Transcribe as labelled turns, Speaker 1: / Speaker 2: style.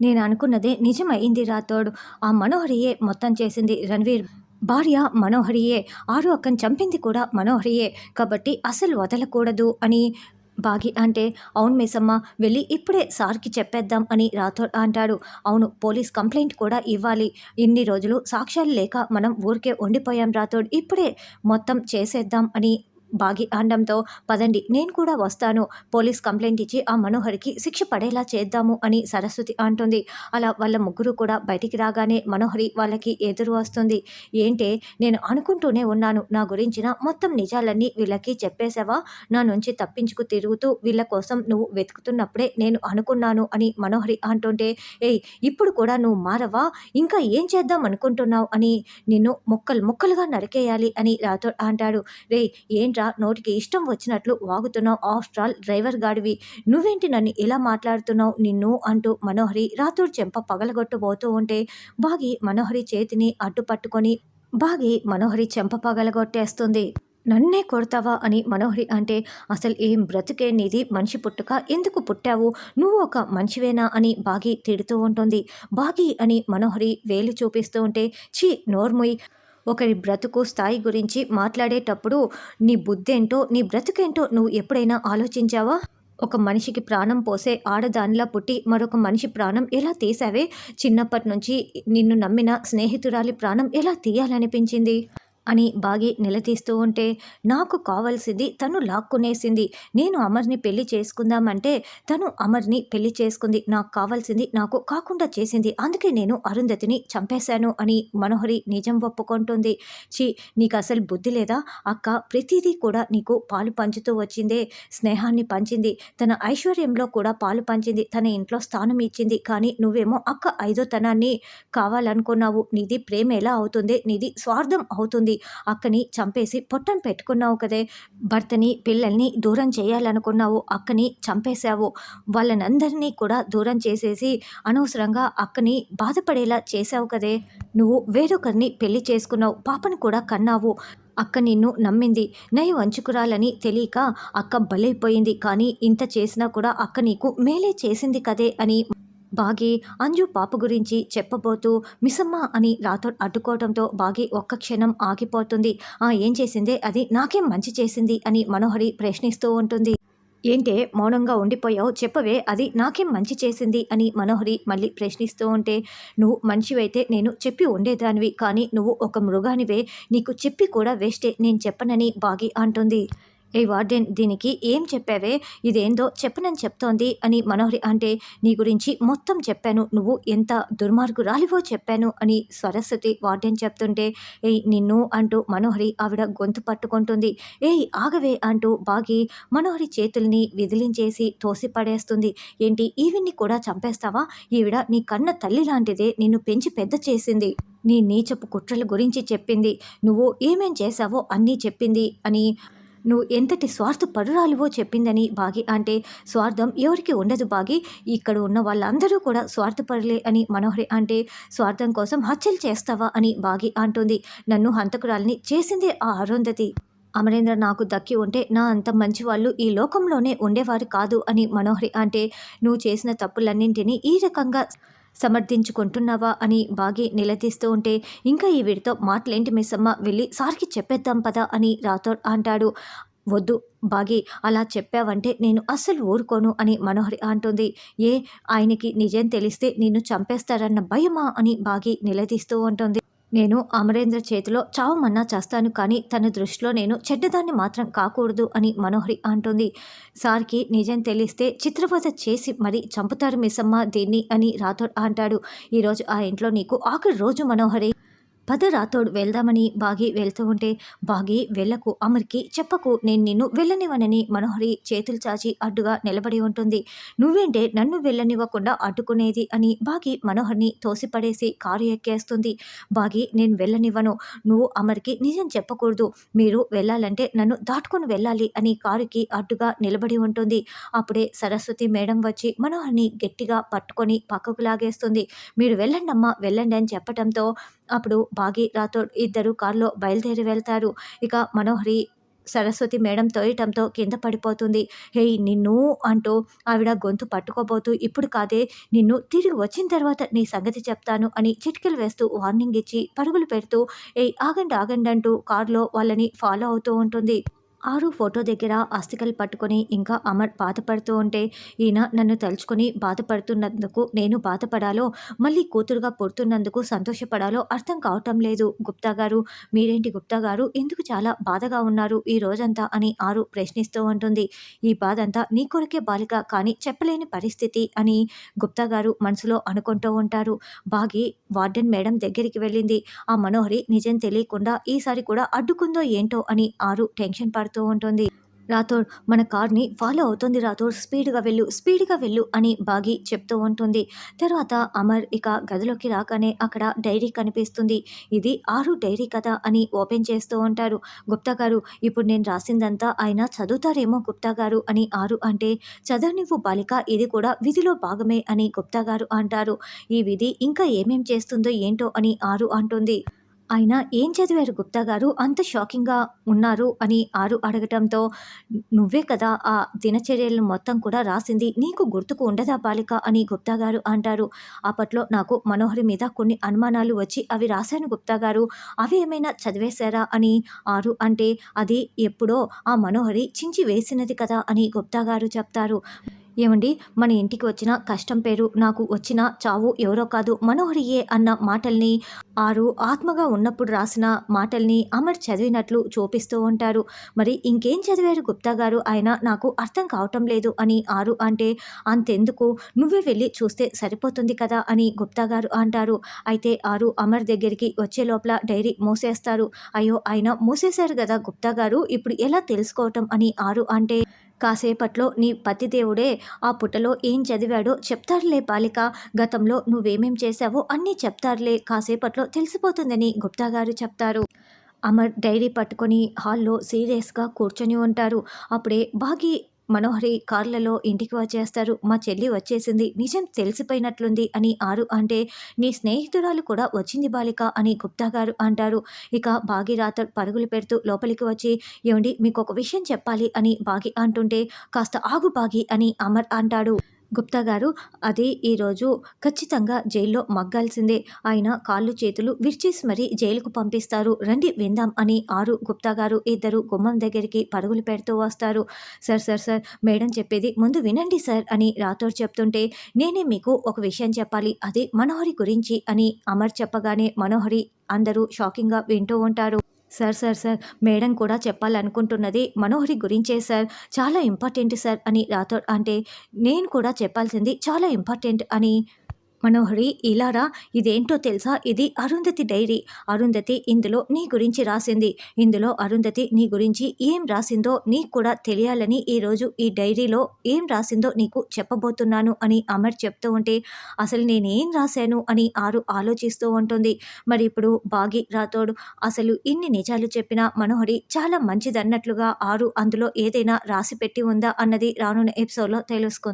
Speaker 1: నేను అనుకున్నదే నిజమైంది రాతోడు ఆ మనోహరియే మొత్తం చేసింది రణవీర్ భార్య మనోహరియే. ఆరు అక్కను చంపింది కూడా మనోహరియే. కాబట్టి అసలు వదలకూడదు అని బాగి అంటే అవును మిసమ్మ వెళ్ళి ఇప్పుడే సార్కి చెప్పేద్దాం అని రాథోడ్ అంటాడు. అవును పోలీస్ కంప్లైంట్ కూడా ఇవ్వాలి. ఇన్ని రోజులు సాక్ష్యాలు లేక మనం ఊరికే ఉండిపోయాం రాథోడ్. ఇప్పుడే మొత్తం చేసేద్దాం అని బాగి అనడంతో పదండి నేను కూడా వస్తాను. పోలీస్ కంప్లైంట్ ఇచ్చి ఆ మనోహర్కి శిక్ష పడేలా చేద్దాము అని సరస్వతి అంటుంది. అలా వాళ్ళ ముగ్గురు కూడా బయటికి రాగానే మనోహరి వాళ్ళకి ఎదురు వస్తుంది. ఏంటే నేను అనుకుంటూనే ఉన్నాను. నా గురించిన మొత్తం నిజాలన్నీ వీళ్ళకి చెప్పేశావా? నా నుంచి తప్పించుకు తిరుగుతూ వీళ్ళ కోసం నువ్వు వెతుకుతున్నప్పుడే నేను అనుకున్నాను అని మనోహరి అంటుంటే ఏయ్ ఇప్పుడు కూడా నువ్వు మారవా? ఇంకా ఏం చేద్దాం అనుకుంటున్నావు? అని నిన్ను ముక్కలు ముక్కలుగా నరికేయాలి అని రాతో అంటాడు. రే ఏంట్రా నోటికి ఇష్టం వచ్చినట్లు వాగుతున్నావు ఆఫ్టర్ ఆల్ డ్రైవర్ గాడివి. నువ్వేంటి నన్ను ఇలా మాట్లాడుతున్నావు? నిన్ను అంటూ మనోహరి రాతోడు చెంప పగలగొట్టబోతూ ఉంటే బాగి మనోహరి చేతిని అడ్డు పట్టుకొని బాగి మనోహరి చెంప పగలగొట్టేస్తుంది. నన్నే కొడతావా అని మనోహరి అంటే అసలు ఏం బ్రతుకే నీది? మనిషి పుట్టుక ఎందుకు పుట్టావు? నువ్వు ఒక మనిషివేనా అని బాగి తిడుతూ ఉంటుంది. బాగి అని మనోహరి వేలు చూపిస్తూ ఉంటే ఛీ నోర్ముయ్. ఒకరి బ్రతుకు స్థాయి గురించి మాట్లాడేటప్పుడు నీ బుద్ధేంటో నీ బ్రతుకేంటో నువ్వు ఎప్పుడైనా ఆలోచించావా? ఒక మనిషికి ప్రాణం పోసే ఆడదానిలా పుట్టి మరొక మనిషి ప్రాణం ఎలా తీసావే? చిన్నప్పటి నుంచి నిన్ను నమ్మిన స్నేహితురాలి ప్రాణం ఎలా తీయాలనిపించింది? అని బాగి నిలదీస్తూ ఉంటే నాకు కావాల్సింది తను లాక్కునేసింది. నేను అమర్ని పెళ్ళి చేసుకుందామంటే తను అమర్ని పెళ్ళి చేసుకుంది. నాకు కావాల్సింది నాకు కాకుండా చేసింది. అందుకే నేను అరుంధతిని చంపేశాను అని మనోహరి నిజం ఒప్పుకుంటుంది. చి నీకు అసలు బుద్ధి లేదా? అక్క ప్రతిదీ కూడా నీకు పాలు పంచుతూ వచ్చిందే. స్నేహాన్ని పంచింది. తన ఐశ్వర్యంలో కూడా పాలు పంచింది. తన ఇంట్లో స్థానం ఇచ్చింది. కానీ నువ్వేమో అక్క ఐదో తనాన్ని కావాలనుకున్నావు. నీది ప్రేమ ఎలా అవుతుంది? నీది స్వార్థం అవుతుంది. అక్కని చంపేసి పొట్టను పెట్టుకున్నావు కదే. భర్తని పిల్లల్ని దూరం చేయాలనుకున్నావు. అక్కని చంపేశావు. వాళ్ళనందరినీ కూడా దూరం చేసేసి అనవసరంగా అక్కని బాధపడేలా చేశావు కదే. నువ్వు వేరొకరిని పెళ్ళి చేసుకున్నావు. పాపని కూడా కన్నావు. అక్క నిన్ను నమ్మింది. నయం వంచుకురాలని తెలియక అక్క బలైపోయింది. కానీ ఇంత చేసినా కూడా అక్క నీకు మేలే చేసింది కదే అని బాగి అంజు పాప గురించి చెప్పబోతూ మిసమ్మ అని రాతో అడ్డుకోవడంతో బాగి ఒక్క క్షణం ఆగిపోతుంది. ఆ ఏం చేసిందే? అది నాకేం మంచి చేసింది? అని మనోహరి ప్రశ్నిస్తూ ఉంటుంది. ఏంటే మౌనంగా ఉండిపోయావు? చెప్పవే అది నాకేం మంచి చేసింది? అని మనోహరి మళ్ళీ ప్రశ్నిస్తూ ఉంటే నువ్వు మంచివైతే నేను చెప్పి ఉండేదానివి కానీ నువ్వు ఒక మృగానివే. నీకు చెప్పి కూడా వేస్టే నేను చెప్పనని బాగి అంటుంది. ఏ వార్డెన్ దీనికి ఏం చెప్పావే? ఇదేందో చెప్పనని చెప్తోంది అని మనోహరి అంటే నీ గురించి మొత్తం చెప్పాను నువ్వు ఎంత దుర్మార్గురాలివో చెప్పాను అని సరస్వతి వార్డెన్ చెప్తుంటే ఏయ్ నిన్ను అంటూ మనోహరి ఆవిడ గొంతు పట్టుకుంటుంది. ఏయ్ ఆగవే అంటూ బాగి మనోహరి చేతుల్ని విదిలించేసి తోసి పడేస్తుంది. ఏంటి ఈవిన్ని కూడా చంపేస్తావా? ఈవిడ నీ కన్న తల్లి లాంటిదే నిన్ను పెంచి పెద్ద చేసింది. నీ నీచపు కుట్రల గురించి చెప్పింది. నువ్వు ఏమేం చేశావో అన్నీ చెప్పింది అని నువ్వు ఎంతటి స్వార్థ పరురాలువో చెప్పిందని బాగి అంటే స్వార్థం ఎవరికి ఉండదు బాగి. ఇక్కడ ఉన్న వాళ్ళందరూ కూడా స్వార్థపరులే అని మనోహరి అంటే స్వార్థం కోసం హత్యలు చేస్తావా అని బాగి అంటుంది. నన్ను హంతకురాలిని చేసిందే ఆ అరుంధతి. అమరేంద్ర నాకు దక్కి ఉంటే నా అంత మంచి వాళ్ళు ఈ లోకంలోనే ఉండేవారు కాదు అని మనోహరి అంటే నువ్వు చేసిన తప్పులన్నింటినీ ఈ రకంగా సమర్థించుకుంటున్నావా అని బాగి నిలదీస్తూ ఉంటే ఇంకా ఈ వీడితో మాటలేంటి మిస్సమ్మ? వెళ్ళి సార్కి చెప్పేద్దాం పదా అని రాథోడ్ అంటాడు. వద్దు బాగి అలా చెప్పావంటే నేను అస్సలు ఊరుకోను అని మనోహరి అంటుంది. ఏ ఆయనకి నిజం తెలిస్తే నిన్ను చంపేస్తారన్న భయమా? అని బాగి నిలదీస్తూ ఉంటుంది. నేను అమరేంద్ర చేతిలో చావమన్నా చేస్తాను కానీ తన దృష్టిలో నేను చెడ్డదాన్ని మాత్రం కాకూడదు అని మనోహరి అంటుంది. సార్కి నిజం తెలిస్తే చిత్రవద చేసి మరీ చంపుతారు మిస్సమ్మ దీన్ని అని రాథోడ్ అంటాడు. ఈరోజు ఆ ఇంట్లో నీకు ఆఖరి రోజు మనోహరి. పద రాతోడు వెళ్దామని బాగి వెళ్తూ ఉంటే బాగి వెళ్ళకు అమర్కి చెప్పకు నేను నిన్ను వెళ్ళనివ్వనని మనోహరి చేతులు చాచి అడ్డుగా నిలబడి ఉంటుంది. నువ్వేంటే నన్ను వెళ్ళనివ్వకుండా అడ్డుకునేది అని బాగి మనోహర్ని తోసిపడేసి కారు ఎక్కేస్తుంది. బాగి నేను వెళ్ళనివ్వను. నువ్వు అమర్కి నిజం చెప్పకూడదు. మీరు వెళ్ళాలంటే నన్ను దాటుకుని వెళ్ళాలి అని కారుకి అడ్డుగా నిలబడి ఉంటుంది. అప్పుడే సరస్వతి మేడం వచ్చి మనోహర్ని గట్టిగా పట్టుకొని పక్కకు లాగేస్తుంది. మీరు వెళ్ళండి అమ్మా వెళ్ళండి అని చెప్పడంతో అప్పుడు బాగి రాథోడ్ ఇద్దరు కారులో బయలుదేరి వెళ్తారు. ఇక మనోహరి సరస్వతి మేడం తోయటంతో కింద పడిపోతుంది. హేయ్ నిన్ను అంటూ ఆవిడ గొంతు పట్టుకోబోతూ ఇప్పుడు కాదే నిన్ను తిరిగి వచ్చిన తర్వాత నీ సంగతి చెప్తాను అని చిటికలు వేస్తూ వార్నింగ్ ఇచ్చి పరుగులు పెడుతూ ఏయ్ ఆగండి ఆగండి అంటూ కారులో వాళ్ళని ఫాలో అవుతూ ఉంటుంది. ఆరు ఫోటో దగ్గర అస్థికలు పట్టుకొని ఇంకా అమర్ బాధపడుతూ ఉంటే ఈయన నన్ను తలుచుకొని బాధపడుతున్నందుకు నేను బాధపడాలో మళ్ళీ కూతురుగా పుడుతున్నందుకు సంతోషపడాలో అర్థం కావటం లేదు. గుప్తా గారు మీరేంటి గుప్తా గారు? ఎందుకు చాలా బాధగా ఉన్నారు ఈ రోజంతా అని ఆరు ప్రశ్నిస్తూ ఉంటుంది. ఈ బాధ అంతా నీ కొరకే బాలిక కానీ చెప్పలేని పరిస్థితి అని గుప్తా గారు మనసులో అనుకుంటూ ఉంటారు. బాగి వార్డెన్ మేడం దగ్గరికి వెళ్ళింది. ఆ మనోహరి నిజం తెలియకుండా ఈసారి కూడా అడ్డుకుందో ఏంటో అని ఆరు టెన్షన్ పడుతుంది మాట్లాడుతూ ఉంటుంది. రాథోడ్ మన కార్ని ఫాలో అవుతుంది రాథోడ్. స్పీడ్గా వెళ్ళు స్పీడ్గా వెళ్ళు అని బాగి చెప్తూ ఉంటుంది. తర్వాత అమర్ ఇక గదిలోకి రాగానే అక్కడ డైరీ కనిపిస్తుంది. ఇది ఆరు డైరీ కథ అని ఓపెన్ చేస్తూ ఉంటారు గుప్తా గారు ఇప్పుడు నేను రాసిందంతా ఆయన చదువుతారేమో గుప్తా గారు అని ఆరు అంటే చదవనివ్వు బాలిక ఇది కూడా విధిలో భాగమే అని గుప్తా గారు అంటారు. ఈ విధి ఇంకా ఏమేం చేస్తుందో ఏంటో అని ఆరు అంటుంది. ఆయన ఏం చదివారు గుప్తా గారు? అంత షాకింగ్గా ఉన్నారు అని ఆరు అడగటంతో నువ్వే కదా ఆ దినచర్యలను మొత్తం కూడా రాసింది. నీకు గుర్తుకు ఉండదా బాలిక? అని గుప్తా గారు అంటారు. అప్పట్లో నాకు మనోహరి మీద కొన్ని అనుమానాలు వచ్చి అవి రాశాను గుప్తా గారు. అవి ఏమైనా చదివేశారా అని ఆరు అంటే అది ఎప్పుడో ఆ మనోహరి చించి వేసినది కదా అని గుప్తా గారు చెప్తారు. ఏమండి? మన ఇంటికి వచ్చిన కష్టం పేరు నాకు వచ్చిన చావు ఎవరో కాదు మనోహరియే అన్న మాటల్ని ఆరు ఆత్మగా ఉన్నప్పుడు రాసిన మాటల్ని అమర్ చదివినట్లు చూపిస్తూ ఉంటారు. మరి ఇంకేం చదివారు గుప్తా గారు? ఆయన నాకు అర్థం కావటం లేదు అని ఆరు అంటే అంతెందుకు? నువ్వే వెళ్ళి చూస్తే సరిపోతుంది కదా అని గుప్తా గారు అంటారు. అయితే ఆరు అమర్ దగ్గరికి వచ్చే లోపల డైరీ మూసేస్తారు. అయ్యో ఆయన మూసేశారు కదా గుప్తా గారు? ఇప్పుడు ఎలా తెలుసుకోవటం అని ఆరు అంటే కాసేపట్లో నీ పతిదేవుడే ఆ పుటలో ఏం చదివాడో చెప్తారులే బాలిక. గతంలో నువ్వేమేం చేశావో అన్నీ చెప్తారులే. కాసేపట్లో తెలిసిపోతుందని గుప్తా గారు చెప్తారు. అమర్ డైరీ పట్టుకొని హాల్లో సీరియస్గా కూర్చొని ఉంటారు. అప్పుడే బాగి మనోహరి కార్లలో ఇంటికి వచ్చేస్తారు. మా చెల్లి వచ్చేసింది. నిజం తెలిసిపోయినట్లుంది అని ఆరు అంటే నీ స్నేహితురాలు కూడా వచ్చింది బాలిక అని గుప్తా గారు అంటారు. ఇక బాగి రాత పరుగులు పెడుతూ లోపలికి వచ్చి ఏమండి మీకు ఒక విషయం చెప్పాలి అని బాగి అంటుంటే కాస్త ఆగు బాగి అని అమర్ అంటాడు. గుప్తా గారు అది ఈరోజు ఖచ్చితంగా జైల్లో మగ్గాల్సిందే. ఆయన కాళ్ళు చేతులు విరిచేసి మరీ జైలుకు పంపిస్తారు. రండి విందాం అని ఆరు గుప్తా గారు ఇద్దరు గుమ్మం దగ్గరికి పరుగులు పెడుతూ వస్తారు. సార్ సార్ సార్ మేడం చెప్పేది ముందు వినండి సార్ అని రాథోడ్ చెప్తుంటే నేనే మీకు ఒక విషయం చెప్పాలి. అది మనోహరి గురించి అని అమర్ చెప్పగానే మనోహరి అందరూ షాకింగ్గా వింటూ ఉంటారు. సార్ సార్ సార్ మేడం కూడా చెప్పాలనుకుంటున్నది మనోహరి గురించే సార్. చాలా ఇంపార్టెంట్ సార్ అని రాథోడ్ అంటే నేను కూడా చెప్పాల్సింది చాలా ఇంపార్టెంట్ అని మనోహరి ఇలారా ఇదేంటో తెలుసా? ఇది అరుంధతి డైరీ. అరుంధతి ఇందులో నీ గురించి రాసింది. ఇందులో అరుంధతి నీ గురించి ఏం రాసిందో నీకు కూడా తెలియాలని ఈరోజు ఈ డైరీలో ఏం రాసిందో నీకు చెప్పబోతున్నాను అని అమర్ చెప్తూ ఉంటే అసలు నేనేం రాశాను అని ఆరు ఆలోచిస్తూ ఉంటుంది. మరి ఇప్పుడు బాగి రాతోడు అసలు ఇన్ని నిజాలు చెప్పిన మనోహరి చాలా మంచిదన్నట్లుగా ఆరు అందులో ఏదైనా రాసి పెట్టి ఉందా అన్నది రానున్న ఎపిసోడ్లో తెలుసుకుంది.